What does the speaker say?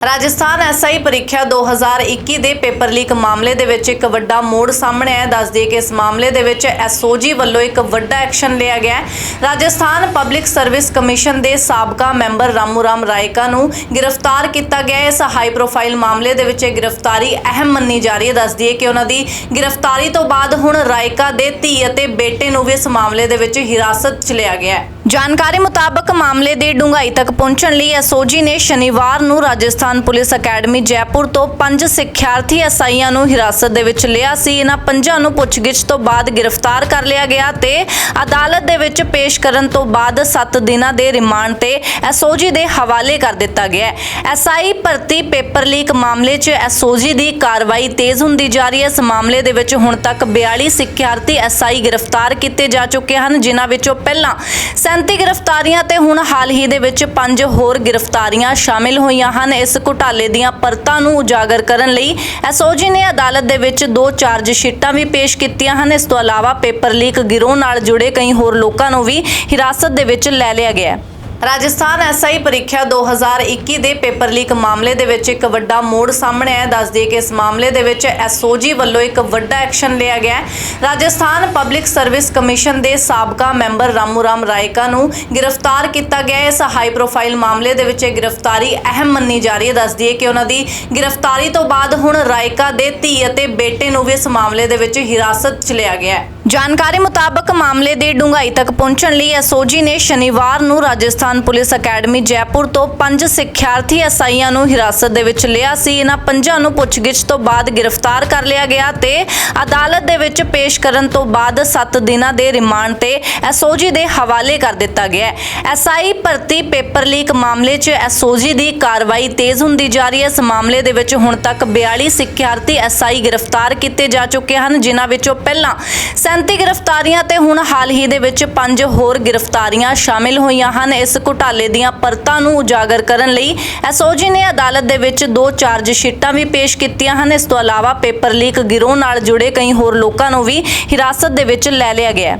Rajasthan SI ਪ੍ਰੀਖਿਆ 2021 ਦੇ paper leak ਮਾਮਲੇ ਦੇ ਵਿੱਚ ਇੱਕ ਵੱਡਾ ਮੋੜ ਸਾਹਮਣੇ ਆਇਆ। ਦੱਸ ਦਈਏ ਕਿ ਇਸ ਮਾਮਲੇ ਦੇ ਵਿੱਚ ਐਸਓਜੀ ਵੱਲੋਂ ਇੱਕ ਵੱਡਾ ਐਕਸ਼ਨ ਲਿਆ ਗਿਆ ਹੈ। ਰਾਜਸਥਾਨ ਪਬਲਿਕ ਸਰਵਿਸ ਕਮਿਸ਼ਨ ਦੇ ਸਾਬਕਾ ਮੈਂਬਰ ਰਾਮੂ ਰਾਮ ਰਾਇਕਾ ਨੂੰ ਗ੍ਰਿਫਤਾਰ ਕੀਤਾ ਗਿਆ ਹੈ। ਇਸ ਹਾਈ ਪ੍ਰੋਫਾਈਲ ਮਾਮਲੇ ਦੇ ਵਿੱਚ ਇਹ ਗ੍ਰਿਫਤਾਰੀ ਅਹਿਮ ਮੰਨੀ ਜਾ ਰਹੀ ਹੈ। ਦੱਸ ਦਈਏ ਕਿ ਉਹਨਾਂ ਦੀ ਗ੍ਰਿਫਤਾਰੀ ਤੋਂ ਬਾਅਦ ਹੁਣ ਰਾਇਕਾ ਦੇ ਧੀ ਅਤੇ ਬੇਟੇ ਨੂੰ ਵੀ ਇਸ ਮਾਮਲੇ ਦੇ ਵਿੱਚ ਹਿਰਾਸਤ 'ਚ ਲਿਆ ਗਿਆ ਹੈ। ਜਾਣਕਾਰੀ ਮੁਤਾਬਕ ਮਾਮਲੇ ਦੀ ਡੂੰਘਾਈ ਤੱਕ ਪਹੁੰਚਣ ਲਈ ਐਸਓਜੀ ਨੇ ਸ਼ਨੀਵਾਰ ਨੂੰ ਰਾਜਸਥਾਨ ਪੁਲਿਸ ਅਕੈਡਮੀ ਜੈਪੁਰ ਤੋਂ ਪੰਜ ਸਿੱਖਿਆਰਥੀ ਐਸਆਈਆਂ ਨੂੰ ਹਿਰਾਸਤ ਦੇ ਵਿੱਚ ਲਿਆ ਸੀ। ਇਹਨਾਂ ਪੰਜਾਂ ਨੂੰ ਪੁੱਛਗਿੱਛ ਤੋਂ ਬਾਅਦ ਗ੍ਰਿਫਤਾਰ ਕਰ ਲਿਆ ਗਿਆ ਤੇ ਅਦਾਲਤ ਦੇ ਵਿੱਚ ਪੇਸ਼ ਕਰਨ ਤੋਂ ਬਾਅਦ 7 ਦਿਨਾਂ ਦੇ ਰਿਮਾਂਡ ਤੇ ਐਸਓਜੀ ਦੇ ਹਵਾਲੇ ਕਰ ਦਿੱਤਾ ਗਿਆ ਹੈ। ਐਸਆਈ ਭਰਤੀ ਪੇਪਰ ਲੀਕ ਮਾਮਲੇ 'ਚ ਐਸਓਜੀ ਦੀ ਕਾਰਵਾਈ ਤੇਜ਼ ਹੁੰਦੀ ਜਾ ਰਹੀ ਹੈ। ਇਸ ਮਾਮਲੇ ਦੇ ਵਿੱਚ ਹੁਣ ਤੱਕ 42 ਸਿੱਖਿਆਰਥੀ ਐਸਆਈ ਗ੍ਰਿਫਤਾਰ ਕੀਤੇ ਜਾ ਚੁੱਕੇ ਹਨ, ਜਿਨ੍ਹਾਂ ਵਿੱਚੋਂ ਪਹਿਲਾਂ 37 ਗ੍ਰਿਫਤਾਰੀਆਂ ਤੇ ਹੁਣ ਹਾਲ ਹੀ ਦੇ ਵਿੱਚ ਪੰਜ ਹੋਰ ਗ੍ਰਿਫਤਾਰੀਆਂ ਸ਼ਾਮਿਲ ਹੋਈਆਂ ਹਨ। ਇਸ ਘੁਟਾਲੇ ਦੀਆਂ ਪਰਤਾਂ ਨੂੰ ਉਜਾਗਰ ਕਰਨ ਲਈ ਐਸਓਜੀ ਨੇ ਅਦਾਲਤ ਦੇ ਵਿੱਚ ਦੋ ਚਾਰਜ ਸ਼ੀਟਾਂ ਵੀ ਪੇਸ਼ ਕੀਤੀਆਂ ਹਨ। ਇਸ ਤੋਂ ਇਲਾਵਾ ਪੇਪਰ ਲੀਕ ਗਿਰੋਹ ਨਾਲ ਜੁੜੇ ਕਈ ਹੋਰ ਲੋਕਾਂ ਨੂੰ ਵੀ ਹਿਰਾਸਤ ਦੇ ਵਿੱਚ ਲੈ ਲਿਆ ਗਿਆ ਹੈ। ਰਾਜਸਥਾਨ ਐਸਆਈ ਪ੍ਰੀਖਿਆ 2021 ਦੇ ਪੇਪਰ ਲੀਕ ਮਾਮਲੇ ਦੇ ਵਿੱਚ ਇੱਕ ਵੱਡਾ ਮੋੜ ਸਾਹਮਣੇ ਆਇਆ। ਦੱਸ ਦਈਏ ਕਿ ਇਸ ਮਾਮਲੇ ਦੇ ਵਿੱਚ ਐਸਓਜੀ ਵੱਲੋਂ ਇੱਕ ਵੱਡਾ ਐਕਸ਼ਨ ਲਿਆ ਗਿਆ ਹੈ। ਰਾਜਸਥਾਨ ਪਬਲਿਕ ਸਰਵਿਸ ਕਮਿਸ਼ਨ ਦੇ ਸਾਬਕਾ ਮੈਂਬਰ ਰਾਮੂ ਰਾਮ ਰਾਇਕਾ ਨੂੰ ਗ੍ਰਿਫਤਾਰ ਕੀਤਾ ਗਿਆ ਹੈ। ਇਸ ਹਾਈ ਪ੍ਰੋਫਾਈਲ ਮਾਮਲੇ ਦੇ ਵਿੱਚ ਇਹ ਗ੍ਰਿਫਤਾਰੀ ਅਹਿਮ ਮੰਨੀ ਜਾ ਰਹੀ ਹੈ। ਦੱਸ ਦਈਏ ਕਿ ਉਹਨਾਂ ਦੀ ਗ੍ਰਿਫਤਾਰੀ ਤੋਂ ਬਾਅਦ ਹੁਣ ਰਾਇਕਾ ਦੇ ਧੀ ਅਤੇ ਬੇਟੇ ਨੂੰ ਵੀ ਇਸ ਮਾਮਲੇ ਦੇ ਵਿੱਚ ਹਿਰਾਸਤ 'ਚ ਲਿਆ ਗਿਆ ਹੈ। ਜਾਣਕਾਰੀ ਮੁਤਾਬਕ ਮਾਮਲੇ ਦੀ ਡੂੰਘਾਈ ਤੱਕ ਪਹੁੰਚਣ ਲਈ ਐਸਓਜੀ ਨੇ ਸ਼ਨੀਵਾਰ ਨੂੰ ਰਾਜਸਥਾਨ ਪੁਲਿਸ ਅਕੈਡਮੀ ਜੈਪੁਰ ਤੋਂ ਪੰਜ ਸਿੱਖਿਆਰਥੀ ਐਸਆਈਆਂ ਨੂੰ ਹਿਰਾਸਤ ਦੇ ਵਿੱਚ ਲਿਆ ਸੀ। ਇਹਨਾਂ ਪੰਜਾਂ ਨੂੰ ਪੁੱਛਗਿੱਛ ਤੋਂ ਬਾਅਦ ਗ੍ਰਿਫਤਾਰ ਕਰ ਲਿਆ ਗਿਆ ਤੇ ਅਦਾਲਤ ਦੇ ਵਿੱਚ ਪੇਸ਼ ਕਰਨ ਤੋਂ ਬਾਅਦ 7 ਦਿਨਾਂ ਦੇ ਰਿਮਾਂਡ ਤੇ ਐਸਓਜੀ ਦੇ ਹਵਾਲੇ ਕਰ ਦਿੱਤਾ ਗਿਆ ਹੈ। ਐਸਆਈ ਭਰਤੀ ਪੇਪਰ ਲੀਕ ਮਾਮਲੇ 'ਚ ਐਸਓਜੀ ਦੀ ਕਾਰਵਾਈ ਤੇਜ਼ ਹੁੰਦੀ ਜਾ ਰਹੀ ਹੈ। ਇਸ ਮਾਮਲੇ ਦੇ ਵਿੱਚ ਹੁਣ ਤੱਕ 42 ਸਿੱਖਿਆਰਥੀ ਐਸਆਈ ਗ੍ਰਿਫਤਾਰ ਕੀਤੇ ਜਾ ਚੁੱਕੇ ਹਨ, ਜਿਨ੍ਹਾਂ ਵਿੱਚੋਂ ਪਹਿਲਾਂ 37 ਗ੍ਰਿਫਤਾਰੀਆਂ ਤੇ ਹੁਣ ਹਾਲ ਹੀ ਦੇ ਵਿੱਚ ਪੰਜ ਹੋਰ ਗ੍ਰਿਫਤਾਰੀਆਂ ਸ਼ਾਮਿਲ ਹੋਈਆਂ ਹਨ। ਇਸ ਘੁਟਾਲੇ ਦੀਆਂ ਪਰਤਾਂ ਨੂੰ ਉਜਾਗਰ ਕਰਨ ਲਈ ਐਸਓਜੀ ਨੇ ਅਦਾਲਤ ਦੇ ਵਿੱਚ ਦੋ ਚਾਰਜ ਸ਼ੀਟਾਂ ਵੀ ਪੇਸ਼ ਕੀਤੀਆਂ ਹਨ। ਇਸ ਤੋਂ ਇਲਾਵਾ ਪੇਪਰ ਲੀਕ ਗਿਰੋਹ ਨਾਲ ਜੁੜੇ ਕਈ ਹੋਰ ਲੋਕਾਂ ਨੂੰ ਵੀ ਹਿਰਾਸਤ ਦੇ ਵਿੱਚ ਲੈ ਲਿਆ ਗਿਆ ਹੈ।